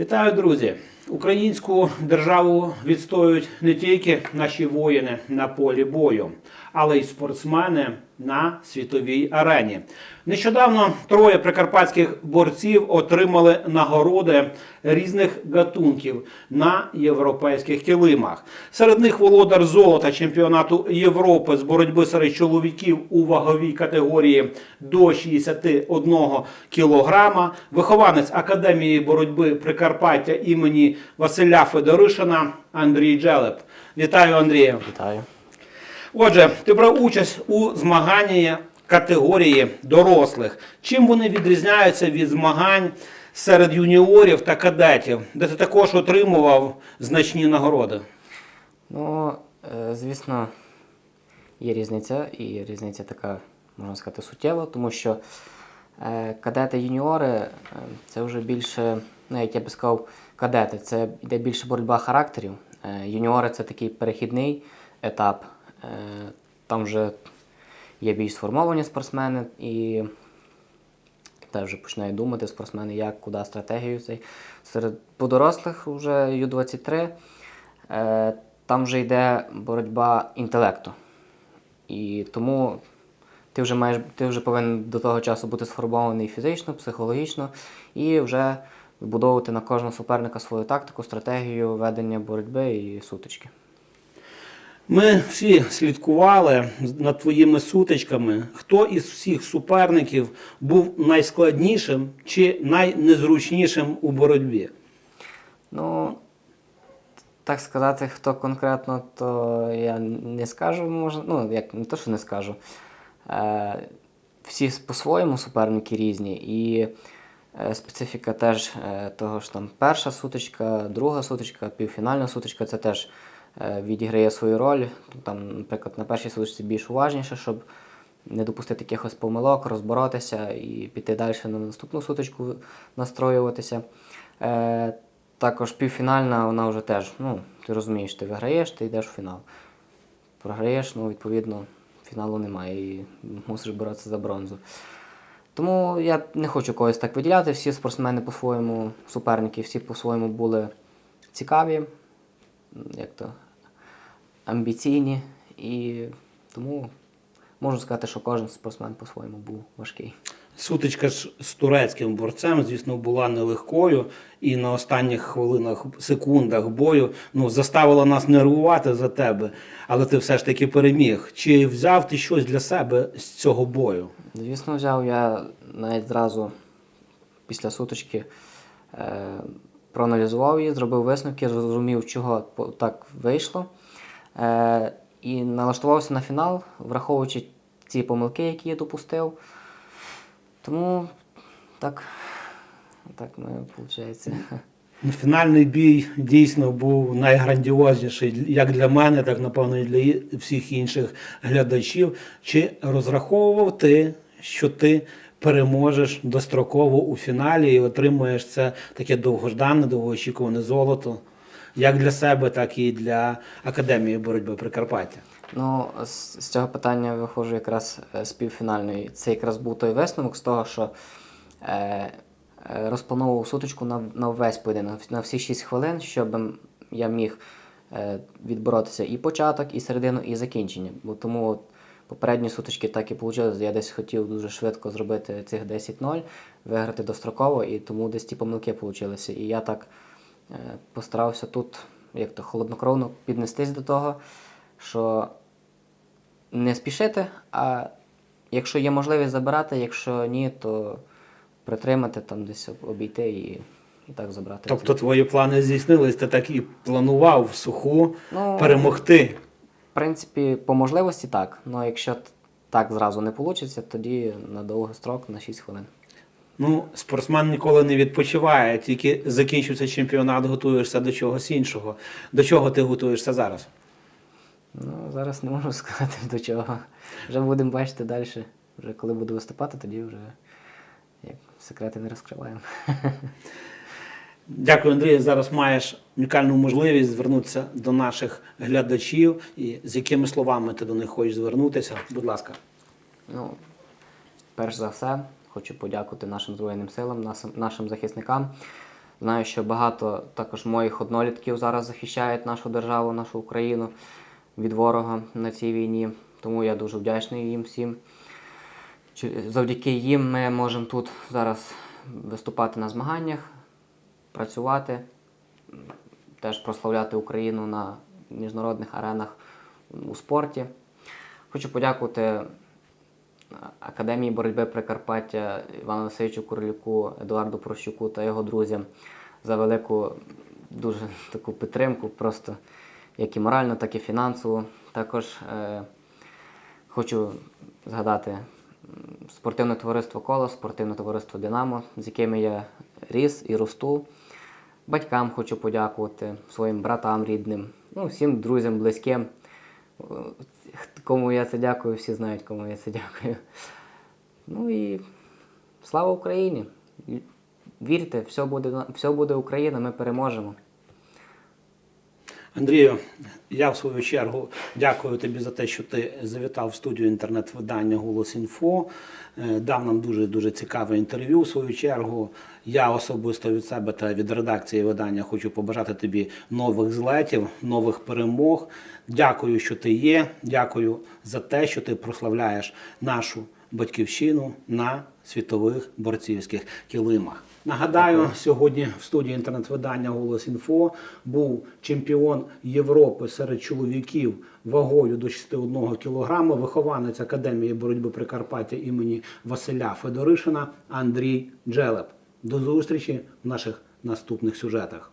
Вітаю, друзі! Українську державу відстоюють не тільки наші воїни на полі бою, але й спортсмени на світовій арені. Нещодавно троє прикарпатських борців отримали нагороди різних гатунків на європейських килимах. Серед них володар золота чемпіонату Європи з боротьби серед чоловіків у ваговій категорії до 61 кілограма, вихованець Академії боротьби Прикарпаття імені Василя Федоришина Андрій Джелеп. Вітаю, Андрію! Вітаю. Отже, ти брав участь у змаганні категорії дорослих. Чим вони відрізняються від змагань серед юніорів та кадетів, де ти також отримував значні нагороди? Ну, е, звісно, є різниця, і різниця така, можна сказати, суттєва, тому що е, кадети юніори е, це вже більше, навіть я би сказав, кадети, це йде більше боротьба характерів. Е, Юніори це такий перехідний етап. Е, Там вже є більш сформовані спортсмени і теж вже починають думати спортсмени, як, куди стратегію цей. Серед по дорослих вже Ю-23 е, там вже йде боротьба інтелекту. І тому ти вже маєш, ти вже повинен до того часу бути сформований фізично, психологічно і вже вибудовувати на кожного суперника свою тактику, стратегію ведення боротьби і сутички. Ми всі слідкували над твоїми сутичками. Хто із всіх суперників був найскладнішим чи найнезручнішим у боротьбі? Ну, так сказати, хто конкретно, то я не скажу, може, ну, як не то, що не скажу. Е, всі по-своєму суперники різні, і специфіка теж е, того ж там перша сутичка, друга сутичка, півфінальна сутичка це теж е, відіграє свою роль. Там, наприклад, на першій сутичці більш уважніше, щоб не допустити якихось помилок, розборотися і піти далі на наступну сутичку настроюватися. Е, також півфінальна, вона вже теж, ну, ти розумієш, ти виграєш, ти йдеш у фінал. Програєш, ну, відповідно, фіналу немає і мусиш боротися за бронзу. Тому я не хочу когось так виділяти. Всі спортсмени по-своєму, суперники, всі по-своєму були цікаві, як то, амбіційні. І тому можу сказати, що кожен спортсмен по-своєму був важкий. Сутичка ж з турецьким борцем, звісно, була нелегкою, і на останніх хвилинах, секундах бою ну, заставила нас нервувати за тебе, але ти все ж таки переміг. Чи взяв ти щось для себе з цього бою? Звісно, взяв я навіть зразу після сутички е, проаналізував її, зробив висновки, зрозумів, чого так вийшло. Е, і налаштувався на фінал, враховуючи ці помилки, які я допустив. Тому так, так ми, виходить. Ну, Фінальний бій дійсно був найграндіозніший як для мене, так напевно і для всіх інших глядачів. Чи розраховував ти, що ти переможеш достроково у фіналі і отримуєш це таке довгождане, довгоочікуване золото, як для себе, так і для Академії боротьби Прикарпаття? Ну, з, з цього питання виходжу якраз е, з півфінальної. Це якраз був той висновок з того, що е, е, розплановував сутичку на, на весь поєдинок, на всі 6 хвилин, щоб я міг е, відборотися і початок, і середину, і закінчення. Бо тому от попередні сутички так і вийшло. Я десь хотів дуже швидко зробити цих 10-0, виграти достроково, і тому десь ті помилки вийшли. І я так е, постарався тут, як то холоднокровно піднестись до того, що не спішити, а якщо є можливість забирати, якщо ні, то притримати там десь обійти і, і так забрати. Тобто твої плани здійснились, ти так і планував в суху Ну, перемогти. В принципі, по можливості так. Ну якщо так зразу не вийде, тоді на довгий строк на 6 хвилин. Ну, спортсмен ніколи не відпочиває, тільки закінчується чемпіонат, готуєшся до чогось іншого. До чого ти готуєшся зараз? Ну, зараз не можу сказати до чого. Вже будемо бачити далі. Вже коли буду виступати, тоді вже як секрети не розкриваємо. Дякую, Андрій. Зараз маєш унікальну можливість звернутися до наших глядачів. І з якими словами ти до них хочеш звернутися? Будь ласка. Ну, перш за все, хочу подякувати нашим Збройним силам, нашим, нашим захисникам Знаю, що багато також моїх однолітків зараз захищають нашу державу, нашу Україну від ворога на цій війні. Тому я дуже вдячний їм всім. Завдяки їм ми можемо тут зараз виступати на змаганнях, працювати, теж прославляти Україну на міжнародних аренах у спорті. Хочу подякувати Академії боротьби Прикарпаття Івану Васильовичу Курлюку, Едуарду Прощуку та його друзям за велику дуже таку підтримку, просто як і морально, так і фінансово. Також е, хочу згадати спортивне товариство Коло, спортивне товариство Динамо, з якими я ріс і росту. Батькам хочу подякувати, своїм братам рідним, ну, всім друзям, близьким. Кому я це дякую, всі знають, кому я це дякую. Ну і слава Україні! Вірте, все буде, все буде Україна, ми переможемо. Андрію, я в свою чергу дякую тобі за те, що ти завітав в студію інтернет-видання Голос Інфо. Е, Дав нам дуже дуже цікаве інтерв'ю. В свою чергу я особисто від себе та від редакції видання хочу побажати тобі нових злетів, нових перемог. Дякую, що ти є. Дякую за те, що ти прославляєш нашу батьківщину на світових борцівських килимах. Нагадаю, сьогодні в студії інтернет-видання Голос Інфо був чемпіон Європи серед чоловіків вагою до 61 кг, вихованець Академії боротьби Прикарпаття імені Василя Федоришина Андрій Джелеп. До зустрічі в наших наступних сюжетах.